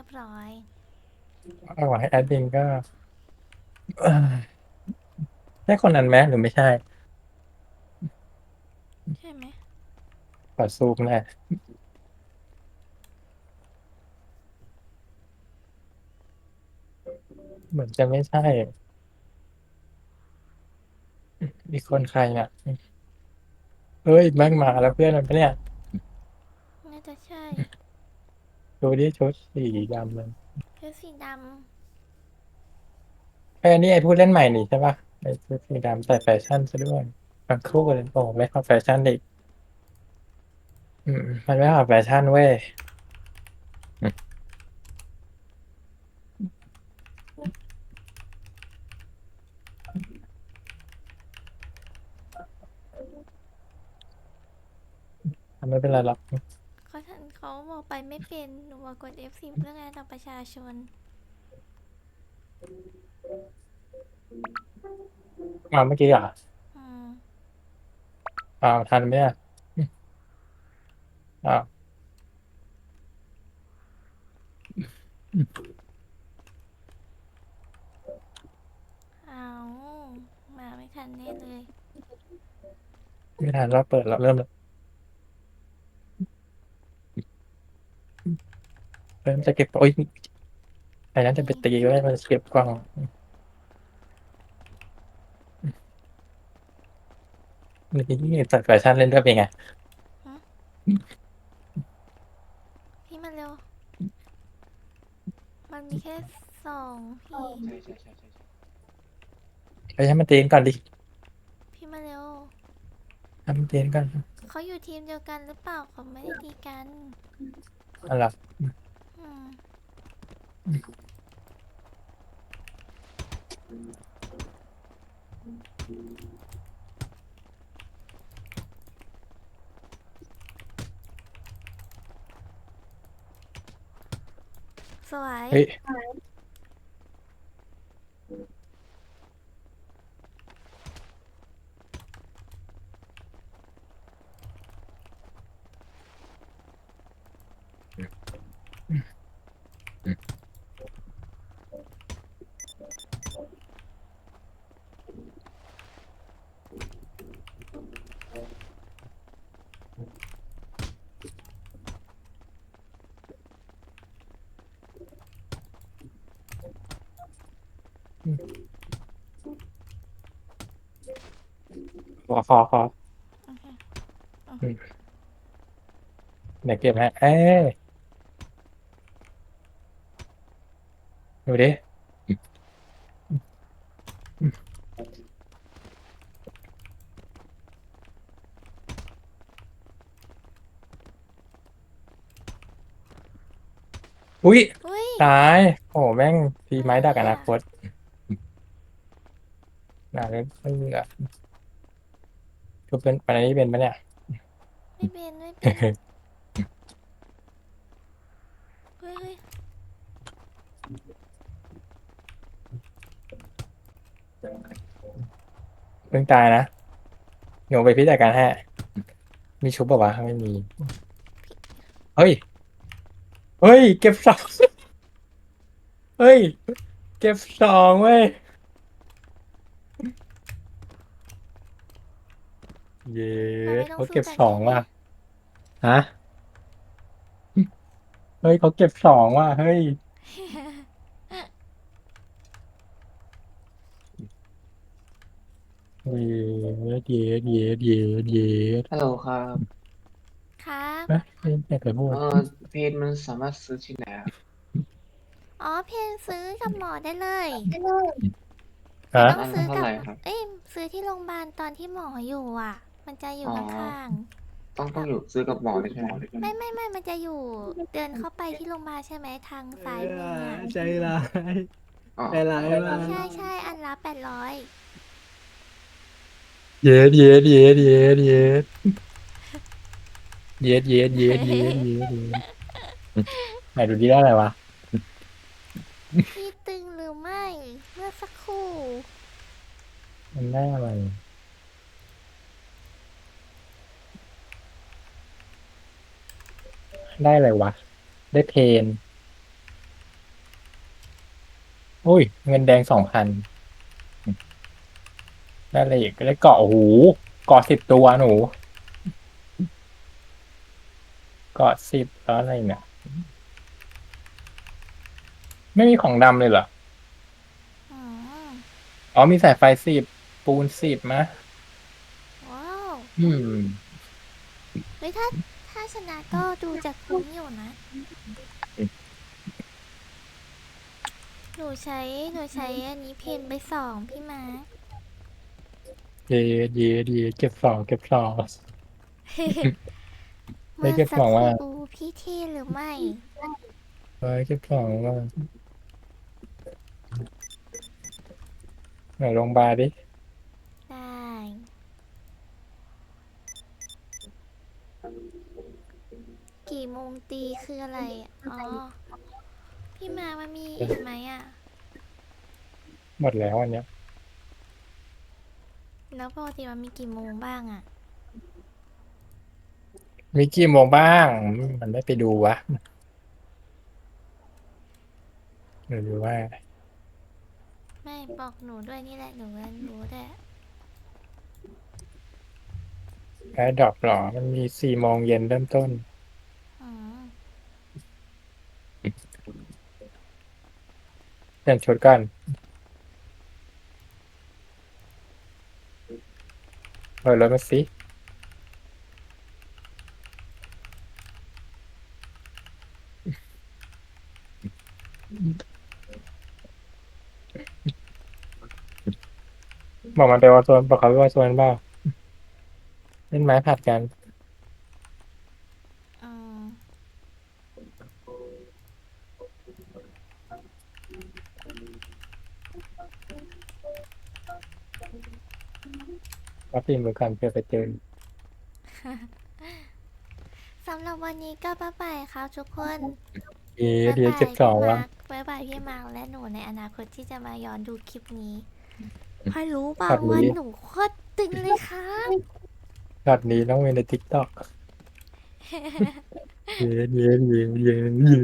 รียบร้อยเอาไว้แอดมินก็เอ้ยใช่คนนั้นไหมหรือไม่ใช่ใช่ไหมขอซูมหน่อยเหมือนจะไม่ใช่มีคนใครเนี่ยเฮ้ยแม่งมาแล้วเพื่อนมันปะเนี่ย น่าจะใช่ ดูดิชุดสีดำมันชุดสีดไอ้ยอันนี้ไอ้ผู้เล่นใหม่นี่ใช่ปะไอ้ชุดสีดำใส่แฟชั่นซะด้วยมันคู่กันเลยโอ้ไม่เข้าแฟชั่นอีกอืมมันไม่เข้าแฟชั่นเว้ยอืมไม่เป็นไรหรอกำ เขาทันเขาบอกไปไม่เป็น หนูบอกกด F10 เรื่องงานต่อประชาชนมาเมื่อกี้เหรอะอืมอ้าวทันไหมอะอ้าวเอามาไม่ทันแน่เลย ไม่ทันเราเปิดแล้วเริ่มแล้ว เริ่มจะเก็บโอ้ยไอ้นั้นจะไปตีไว้มันเก็บกล่องนี่ใส่แฟชั่นเล่นด้วยเป็นไงพี่มาเร็ว มันมีแค่สองพี่ใช่ใช่ใช่ใช่ใช่ไปให้มันตีกันก่อนดิ พี่มาเร็วให้มันตีกันก่อนเขาอยู่ทีมเดียวกันหรือเปล่าเขาไม่ได้ตีกันอะไรอืม สวย เฮ้ย ขอขอขอโอเคเดี๋ยวเก็บให้เอ้ยดูดิอุ้ยอุ้ยตาย โอ้แม่งทีไม้ดักอนาคตน่าเล่นเพื่อ ทุกเป็นปันนี้เป็นปะเนี่ย ไม่เป็นไม่เป็นเฮ้ยเฮ้ยเพิ่งตายนะหนูไปพิจารการให้มีชุบป่าวะไม่มี เฮ้ย เฮ้ย เก็บสอง เฮ้ย เก็บสองเว้ย เย้เราไม่ต้องเขาเก็บสู้กันสองใช่ไหมว่ะฮะเฮ้ยเขาเก็บสองว่ะเฮ้ยเย้เย้เย้เย้เย้เย้ฮัลโหลครับครับนะไม่อยากจะพูดเออเพจมันสามารถซื้อที่ไหนอะอ๋อเพนซื้อกับหมอได้เลยฮะต้องซื้อเท่ากับไหร่ครับ เอ้ยซื้อที่โรงพยาบาลตอนที่หมออยู่อะ มันจะอยู่อ๋อข้างต้องต้องอยู่ซื้อกับหมอเลยใช่ไหมๆไม่ไม่ไม่มันจะอยู่ เดินเข้าไปที่โรงพยาบาลใช่ไหมทางซ้ายมืออะใจร้ายอ๋อใจร้ายมากใช่ใช่อันละแปดร้อยเย็ดเย็ดเย็ดเย็ดเย็ดเย็ดเย็ดเย็ดเย็ดเย็ดเย็ดไหนดูดีได้อะไรวะพี่ตึงหรือไม่ เมื่อสักครู่มันได้อะไร ได้อะไรวะ ได้เพนอุ้ย เงินแดงสองพันได้อะไรอีกได้เกาะโอ้โหเกาะสิบตัวหนู เกาะสิบแล้วอะไรเนี่ยไม่มีของดำเลยเหรออืมอ๋อมีสายไฟสิบปูนสิบมะว้าว อืม เฮ้ยถ้าถ้าชนะก็ดูจากคุ้มอยู่นะ หนูใช้หนูใช้อันนี้เพนไปสองพี่มาร์ค เย่เย่เย่เก็บสองเก็บสองไม่เมื่อเก็บสักของคว่ารู่พี่เทหรือไม่ เฮ้ยเก็บสองว่าไหนลงบาร์ดิได้ กี่โมงตีคืออะไรอะอ๋อ พี่มาร์คมันมีอีกไหมอะ หมดแล้วอันเนี้ยแล้วปกติมันมีกี่โมงบ้างอะ มีกี่โมงบ้าง มันไม่ไปดูวะหรือว่า ไม่บอกหนูด้วยนี่แหละหนูก็รู้ด้วยแอร์ดรอปหรอ มันมีสี่โมงเย็นเริ่มต้น อืม เปลี่ยนชุดกันเปิดรถมาสิบอกมันไปว่าโซนบอกเขาไปว่าโซนบ้าเล่นไม้ผัดกัน อืม รับปีมือกันเพื่อไปเจอสำหรับวันนี้ก็บ๊ายบายครับทุกคนเอ๊ะเดี๋ยวเจ็บสองวะบ๊ายบายพี่มาร์คและหนูในอนาคตที่จะมาย้อนดูคลิปนี้ให้รู้เปล่าครับว่านี้หนูโคตรตึงเลยครับช็อตนี้ต้องเป็นในทิกตอกเย้เย้เย้เย้เย้